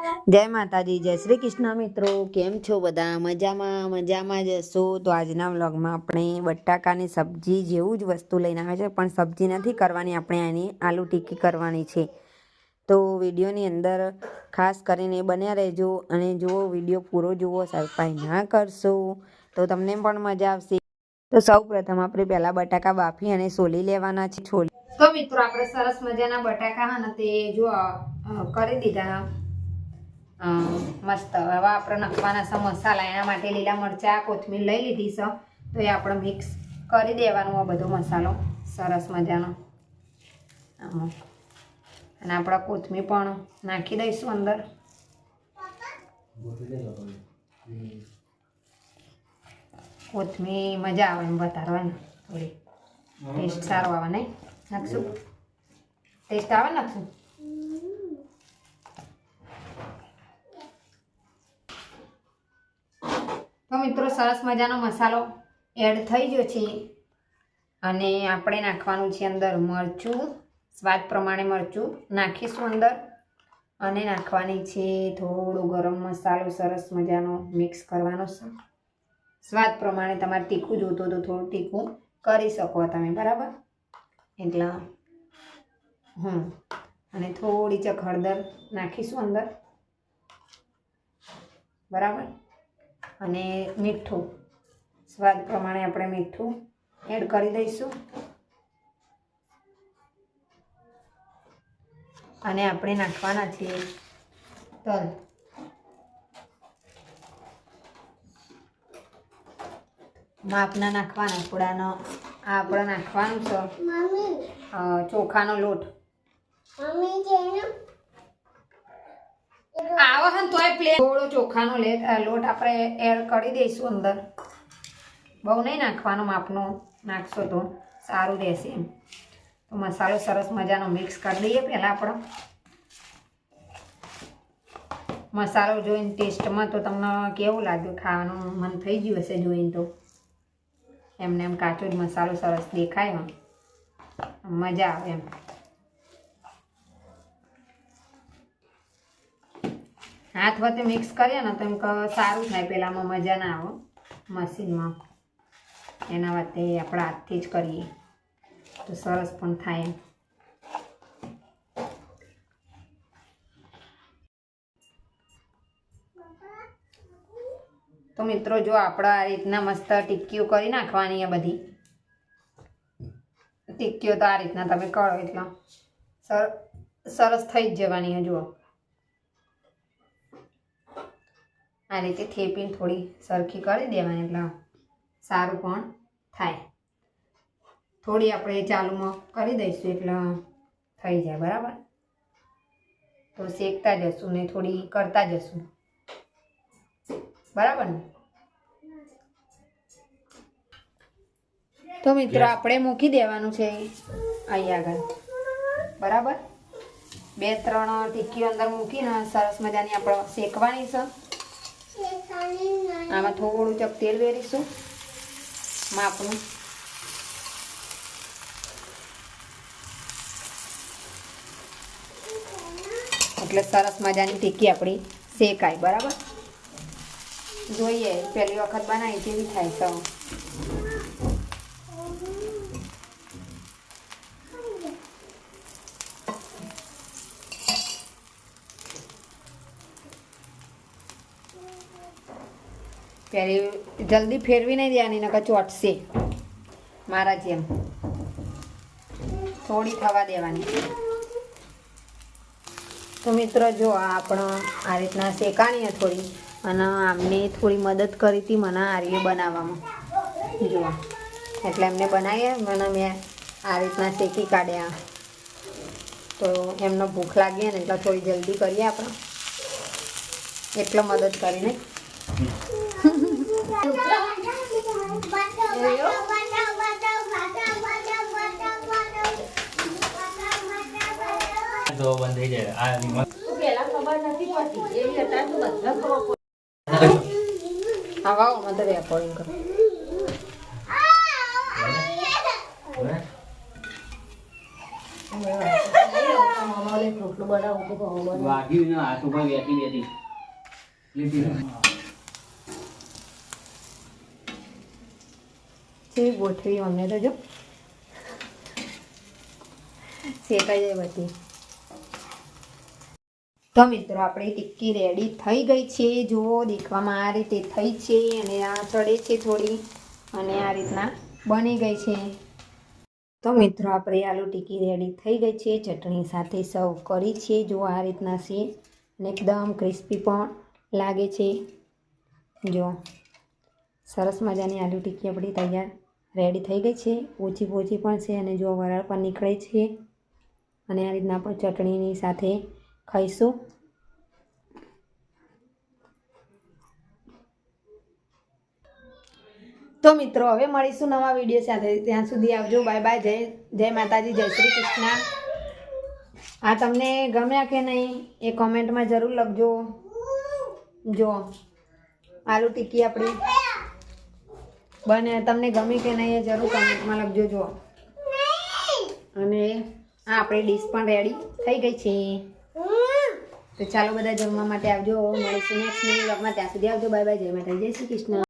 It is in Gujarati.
જય માતાજી, જય શ્રી કૃષ્ણ મિત્રો. કેમ છો બધા? મજામાં મજામાં જ હશો? તો આજના વ્લોગમાં આપણે બટાકાની સબ્જી જેવું જ વસ્તુ લઈને આવે છે, પણ સબ્જી નથી કરવાની, આપણે એની આલુ ટીકી કરવાની છે. તો વિડીયોની અંદર ખાસ કરીને બન્યા રહેજો અને જો વીડિયો પૂરો જુઓ સર્પાઈ ના કરશો, તો તમને પણ મજા આવશે. તો સૌ પ્રથમ આપણે પહેલાં બટાકા બાફી અને સોલી લેવાના છે, છોલી તો મિત્રો, આપણે સરસ મજાના બટાકા હા તે જો કરી દીધા. મસ્ત હવે આપણે નાખવાના છે મસાલા એના માટે લીલા મરચાં કોથમીર લઈ લીધી છે. તો એ આપણે મિક્સ કરી દેવાનો આ બધો મસાલો. સરસ મજાનો. આમાં. અને આપણા કોથમીર પણ નાખી દઈશું અંદર. કોથમીર મજા આવે એમ વધારવાની. થોડી. ટેસ્ટ સારો આવે નહીં? નાખશું? ટેસ્ટ આવે નાખશું? મિત્રો, સરસ મજાનો મસાલો એડ થઈ ગયો છે. અને આપણે નાખવાનું છે અંદર મરચું, સ્વાદ પ્રમાણે મરચું નાખીશું અંદર. અને નાખવાની છે થોડો ગરમ મસાલો, સરસ મજાનો મિક્સ કરવાનો સ્વાદ પ્રમાણે તમારે તીખું જોતું તો થોડું તીખું કરી શકો તમે, બરાબર? એટલે, હમ, અને થોડી ચક હળદર નાખીશું અંદર. બરાબર? અને મીઠું. સ્વાદ પ્રમાણે આપણે મીઠું એડ કરી દઈશું. અને આપણે નાખવાના છીએ તલ. માપના નાખવાના થોડાનો આ આપણે નાખવાનું છે. ચોખાનો લોટ. આવો ને તોય પ્લેન થોડો ચોખાનો લેટ આપણે એડ કરી દઈશું અંદર. બહુ નહીં નાખવાનો, માપનો. નાખશો તો સારું રહેશે એમ. તો મસાલો સરસ મજાનો મિક્સ કરી દઈએ પહેલાં આપણો. મસાલો જોઈને ટેસ્ટમાં તો તમને કેવું લાગ્યું? ખાવાનું મન થઈ ગયું હશે જોઈને તો. એમને એમ કાચો જ મસાલો સરસ દેખાય મજા આવે એમ. હાથ વચ્ચે મિક્સ કરીએ ને તો એમ સારું થાય પેલામાં મજા ના આવે મશીનમાં. એના વચ્ચે આપણે હાથથી જ કરીએ. તો સરસ પણ થાય એમ. તો મિત્રો જો આપણે આ રીતના મસ્ત ટિક્કીઓ કરી નાખવાની આ બધી. ટિક્કીઓ તો આ રીતના તમે કરો એટલે. સર, સરસ થઈ જ જવાની છે જુઓ આ રીતે થેપીને થોડી સરખી કરી દેવાની એટલે સારું પણ થાય. થોડી આપણે ચાલુમાં કરી દઈશું એટલે થઈ જાય બરાબર? તો શેકતા જશું ને થોડી કરતા જશું. બરાબર ને? તો મિત્રો આપણે મૂકી દેવાનું છે અહીં આગળ. બરાબર? બે ત્રણ ટીકીઓ અંદર મૂકીને સરસ મજાની આપણે શેકવાની છે. આમાં થોડું ચક તેલ વેરીશું માપનું. એટલે સરસ મજાની ટીકી આપણી શેકાય, બરાબર? જોઈએ, પહેલી વખત બનાવી, કેવી થાય, તો. પહેલી જલ્દી ફેરવી નહીં દેવાની, નકર ચોટશે. મારા જેમ. થોડી થવા દેવાની. તો મિત્રો જો આપણો આ રીતના શેકાણીએ થોડી, અને આમને થોડી મદદ કરી હતી મને આર્ય બનાવવામાં. જુઓ એટલે એમને બનાવીએ મને મેં આ રીતના શેકી કાઢ્યા. તો એમને ભૂખ લાગી ને એટલે થોડી જલ્દી કરીએ આપણે. એટલો મદદ કરીને. તો બંધ થઈ જાય આ તો કે ભાવ વાગ્યું ને હાથ ઉપર બેઠી બેઠી લીધી ને. ગોઠવી અમને તો જો. શેકાઈ જાય બધી. તો મિત્રો, આપણી ટિક્કી રેડી થઈ ગઈ છે. જુઓ, દેખવામાં આ રીતે થઈ છે અને આ ચડે છે થોડી અને આ રીતના બની ગઈ છે. તો મિત્રો, આપણે આલુ ટિક્કી રેડી થઈ ગઈ છે. ચટણી સાથે સર્વ કરી છે. જો આ રીતના છે અને એકદમ ક્રિસ્પી પણ લાગે છે. જો, સરસ મજાની આલુ ટિક્કી આપણી તૈયાર રેડી થઈ ગઈ છે. ઓછી પોચી પણ છે અને જો વરાળ પણ નીકળે છે. અને આ રીતના આપણે ચટણીની સાથે ખાઈશું. તો મિત્રો, હવે મળીશું નવા વીડિયો સાથે. ત્યાં સુધી આવજો. Bye bye. જય જય માતાજી. જય શ્રી કૃષ્ણ. આ તમને ગમ્યા કે નહીં એ કોમેન્ટમાં જરૂર લખજો. જો, આલુ ટીકી આપણી. બને, તમને ગમી કે નહીં એ જરૂર કમેન્ટમાં લખજો જો અને આ આપણી ડીશ પણ રેડી થઈ ગઈ છે. તો ચાલો બધા જમવા માટે આવજો. મળીશું નેક્સ્ટ મિનિટમાં ત્યાં સુધી આવજો. બાય બાય જય માતા જય શ્રી કૃષ્ણ.